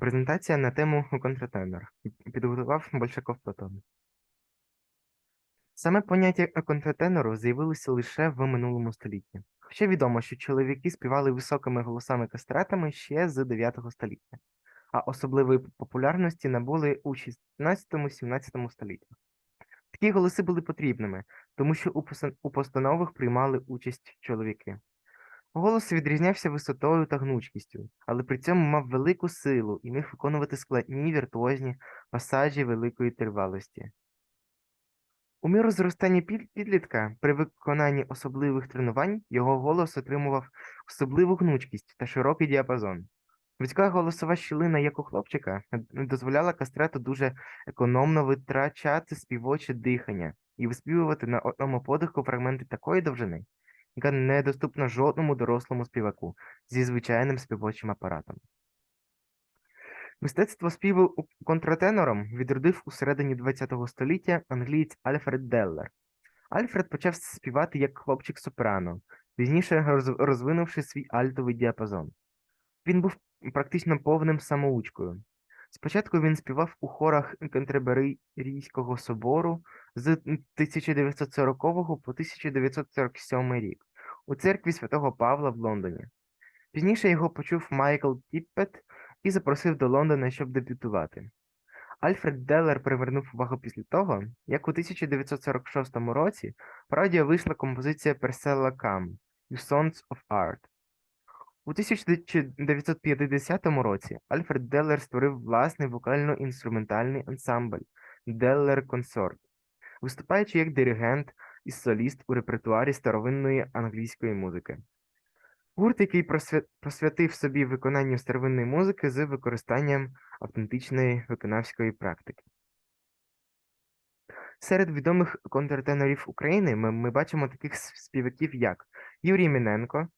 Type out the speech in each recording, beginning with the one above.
Презентація на тему контртенор. Підготував Большаков Платон. Саме поняття контртенору з'явилося лише в минулому столітті. Хоча відомо, що чоловіки співали високими голосами кастратами ще з 9 століття, а особливої популярності набули у 16-17 століттях. Такі голоси були потрібними, тому що у постановах приймали участь чоловіки. Голос відрізнявся висотою та гнучкістю, але при цьому мав велику силу і міг виконувати складні віртуозні пасажі великої тривалості. У міру зростання підлітка при виконанні особливих тренувань його голос отримував особливу гнучкість та широкий діапазон. Вузька голосова щілина, як у хлопчика, дозволяла кастрету дуже економно витрачати співоче дихання і виспівувати на одному подиху фрагменти такої довжини, яка недоступна жодному дорослому співаку зі звичайним співочим апаратом. Мистецтво співу контратенором відродив у середині ХХ століття англієць Альфред Деллер. Альфред почав співати як хлопчик сопрано, пізніше розвинувши свій альтовий діапазон. Він був практично повним самоучкою. Спочатку він співав у хорах Кентерберійського собору з 1940 по 1947 рік у церкві святого Павла в Лондоні. Пізніше його почув Майкл Тіппет і запросив до Лондона, щоб дебютувати. Альфред Деллер привернув увагу після того, як у 1946 році в радіо вийшла композиція Персела Кам «You Sons of Art». У 1950 році Альфред Деллер створив власний вокально-інструментальний ансамбль Деллер Консорт, виступаючи як диригент і соліст у репертуарі старовинної англійської музики. Гурт, який просвятив собі виконанню старовинної музики з використанням автентичної виконавської практики. Серед відомих контртенорів України ми, ми бачимо таких співаків, як Юрій Міненко,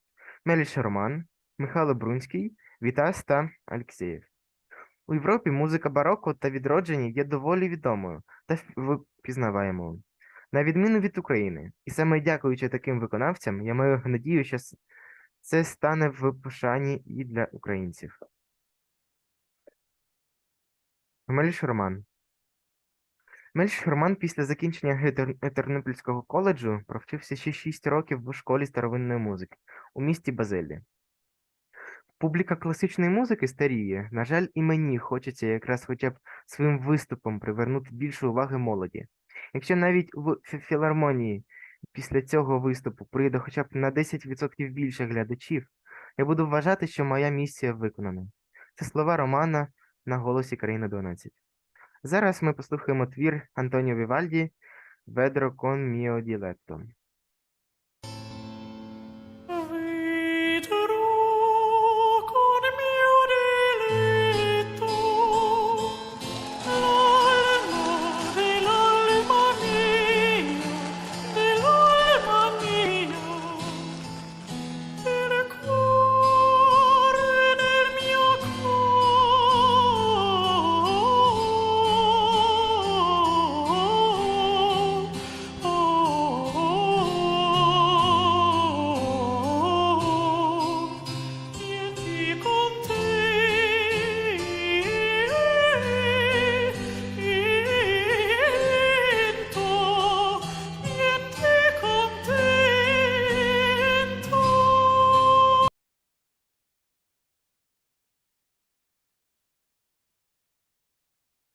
Меліш Роман, Михайло Брунський, Вітас та Алексєєв. У Європі музика бароко та відродження є доволі відомою та впізнаваємою, на відміну від України. І саме дякуючи таким виконавцям, я маю надію, що це стане в пошані і для українців. Меліш Роман. Мельш Роман після закінчення Тернопільського коледжу провчився ще 6 років в школі старовинної музики у місті Базелі. Публіка класичної музики старіє. На жаль, і мені хочеться якраз хоча б своїм виступом привернути більше уваги молоді. Якщо навіть в філармонії після цього виступу прийде хоча б на 10% більше глядачів, я буду вважати, що моя місія виконана. Це слова Романа на голосі країни 12. Зараз ми послухаємо твір Антоніо Вівальді Ведро кон міо ділетто.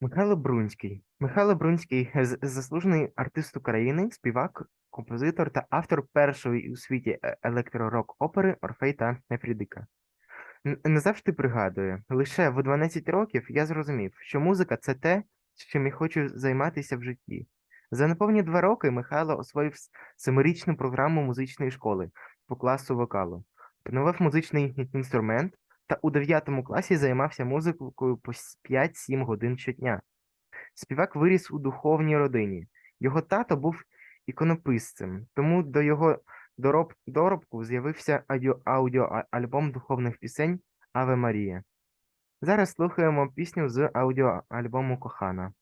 Михайло Брунський. Михайло Брунський заслужений артист України, співак, композитор та автор першої у світі е- електророк опери Орфей та Ефрідика. Не завжди пригадує. Лише в 12 років я зрозумів, що музика це те, чим я хочу займатися в житті. За неповні два роки Михайло освоїв семирічну програму музичної школи по класу вокалу, опанував музичний інструмент та у 9 класі займався музикою по с- 5-7 годин щодня. Співак виріс у духовній родині. Його тато був іконописцем, тому до його дороб, доробку з'явився аудіо, аудіоальбом духовних пісень Аве Марія. Зараз слухаємо пісню з аудіоальбому Кохана.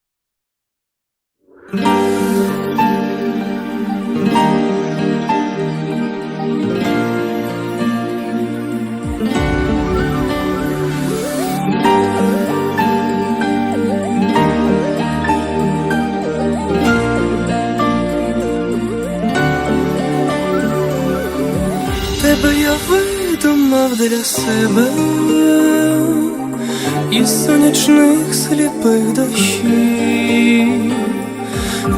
Для себе із сонячних сліпих дощів,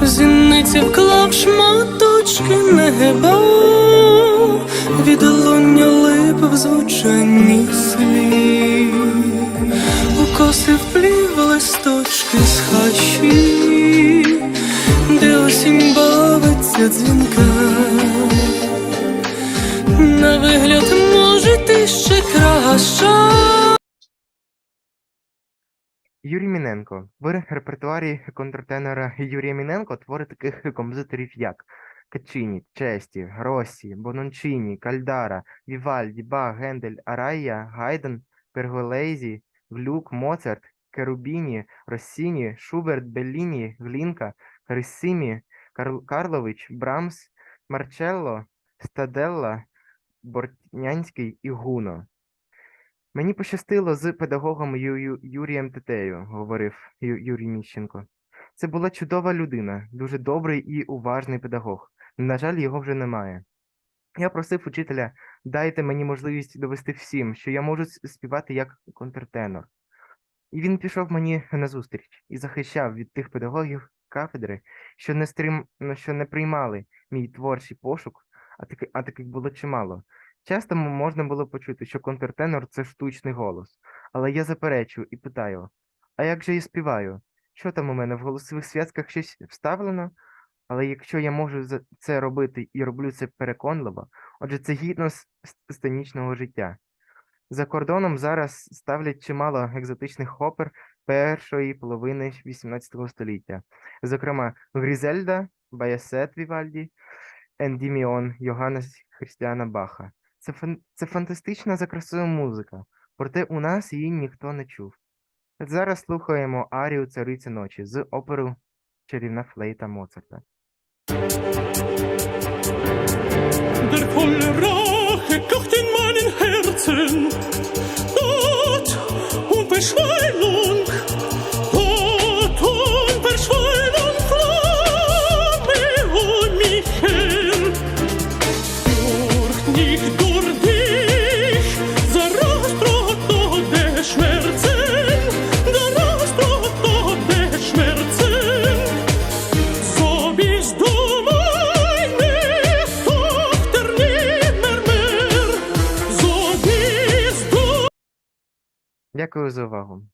в зіниці вклав шматочки неба, відлуння лип в звучанні слів, у коси вплів листочки з хащі, де осінь бавиться дзвінка. На вигляд може ти ще краща. Юрій Міненко. В репертуарі контртенора Юрія Міненко твори таких композиторів, як Качині, Честі, Гросі, Бонончині, Кальдара, Вівальді, Бах, Гендель, Арая, Гайден, Перголейзі, Глюк, Моцарт, Керубіні, Россіні, Шуберт, Белліні, Глінка, Карл- Карлович, Брамс, Марчелло, Стаделла, Бортнянський і Гуно. Мені пощастило з педагогом Ю- Ю- Юрієм Тетею, говорив Ю- Юрій Міщенко. Це була чудова людина, дуже добрий і уважний педагог. На жаль, його вже немає. Я просив учителя, дайте мені можливість довести всім, що я можу співати як контртенор. І він пішов мені назустріч і захищав від тих педагогів кафедри, що не стрим... що не приймали мій творчий пошук, а таки... а таких було чимало. Часто можна було почути, що контртенор це штучний голос, але я заперечую і питаю: а як же я співаю? Що там у мене в голосових зв'язках щось вставлено? Але якщо я можу це робити і роблю це переконливо, отже, це гідно сценічного життя. За кордоном зараз ставлять чимало екзотичних опер першої половини 18 століття, зокрема Грізельда, Баясет Вівальді, Ендіміон Йоганна Христіана Баха. Це, фан... це фантастична за красою музика, проте у нас її ніхто не чув. Зараз слухаємо арію Цариці ночі з оперу Чарівна флейта Моцарта. Der volle Rache kocht in meinen Herzen. Дякую за увагу.